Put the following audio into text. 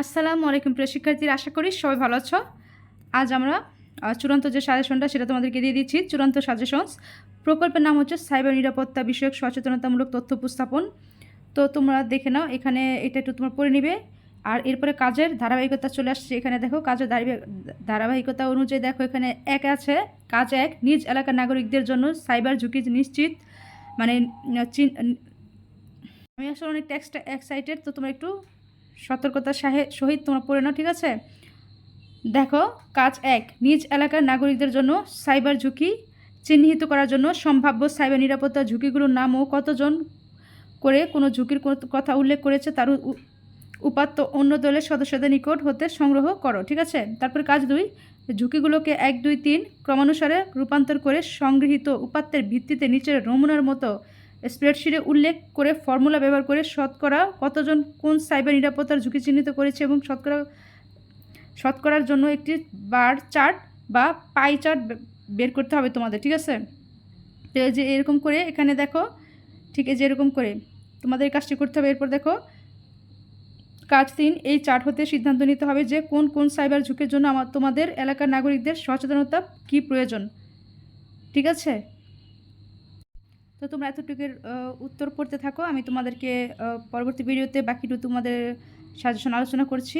আসসালামু আলাইকুম প্রিয় শিক্ষার্থীরা, আশা করি সবাই ভালো আছো। আজ আমরা চূড়ান্ত যে সাজেশনটা, সেটা তোমাদেরকে দিয়ে দিচ্ছি। চূড়ান্ত সাজেশনস। প্রকল্পের নাম হচ্ছে সাইবার নিরাপত্তা বিষয়ক সচেতনতামূলক তথ্য উপস্থাপন। তো তোমরা দেখে নাও, এখানে এটা একটু তোমরা পড়ে নিবে। আর এরপরে কাজের ধারাবাহিকতা চলে আসছে। এখানে দেখো, কাজের ধারাবাহিকতা অনুযায়ী দেখো, এখানে এক আছে। কাজ এক, নিজ এলাকার নাগরিকদের জন্য সাইবার ঝুঁকি নিশ্চিত। মানে আমি আসলে অনেক টেক্সট এক্সাইটেড তো তোমরা একটু সতর্কতার সাহে, সহিত তোমরা পড়ে নাও, ঠিক আছে? দেখো, কাজ এক, নিজ এলাকার নাগরিকদের জন্য সাইবার ঝুঁকি চিহ্নিত করার জন্য সম্ভাব্য সাইবার নিরাপত্তা ঝুঁকিগুলোর নাম ও কতজন করে কোনো ঝুঁকির কথা উল্লেখ করেছে তার উপাত্ত অন্য দলের সদস্যদের নিকট হতে সংগ্রহ করো, ঠিক আছে? তারপর কাজ দুই, ঝুঁকিগুলোকে এক, দুই, তিন ক্রমানুসারে রূপান্তর করে সংগৃহীত উপাত্তের ভিত্তিতে নিচের নমুনার মতো স্প্রেডশিটে উল্লেখ করে ফর্মুলা ব্যবহার করে শতকরা কতজন কোন সাইবার নিরাপত্তার ঝুঁকি চিহ্নিত করেছে এবং শতকরা, শতকরার জন্য একটি বার চার্ট বা পাই চার্ট বের করতে হবে তোমাদের, ঠিক আছে? তো যে এরকম করে এখানে দেখো, ঠিক এই যে এরকম করে তোমাদের কাজটি করতে হবে। এরপর দেখো, কাজ তিন, এই চার্ট হতে সিদ্ধান্ত নিতে হবে যে কোন কোন সাইবার ঝুঁকির জন্য আমার তোমাদের এলাকার নাগরিকদের সচেতনতা কী প্রয়োজন, ঠিক আছে? তো তোমরা এতটুকুর উত্তর পড়তে থাকো। আমি তোমাদেরকে পরবর্তী ভিডিওতে বাকিটু তোমাদের সাজেশন আলোচনা করছি।